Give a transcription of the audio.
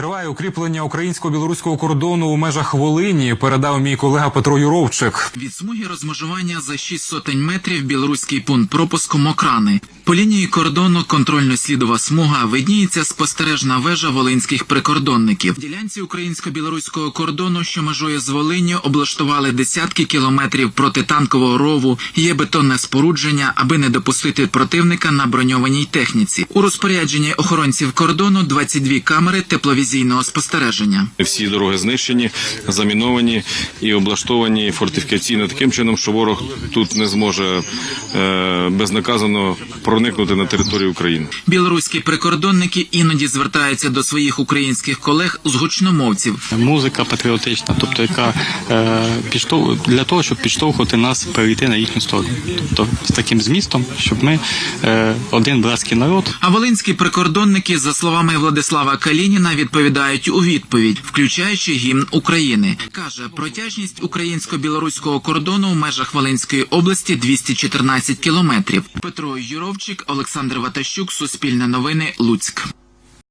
Триває укріплення українсько-білоруського кордону у межах Волині. Передав мій колега Петро Юровчик. Від смуги розмежування за 6 сотень метрів білоруський пункт пропуску Мокрани. По лінії кордону контрольно-слідова смуга видніється спостережна вежа волинських прикордонників. Ділянці українсько-білоруського кордону, що межує з Волинню, облаштували десятки кілометрів протитанкового рову. Є бетонне спорудження, аби не допустити противника на броньованій техніці. У розпорядженні охоронців кордону 22 камери тепловізійного спостереження. Всі дороги знищені, заміновані і облаштовані фортифікаційно таким чином, що ворог тут не зможе е, безнаказано проникнути на територію України. Білоруські прикордонники іноді звертаються до своїх українських колег з гучномовців. музика патріотична, тобто яка е, підштов... для того, щоб підштовхувати нас перейти на їхню сторону, тобто з таким змістом, щоб ми е, один братський народ. А волинські прикордонники, за словами Владислава Калініна, відповідають у відповідь, включаючи гімн України. каже, протяжність українсько-білоруського кордону в межах Волинської області 214 кілометрів. Петро Юровчик, Олександр Ватащук, Суспільне новини, Луцьк.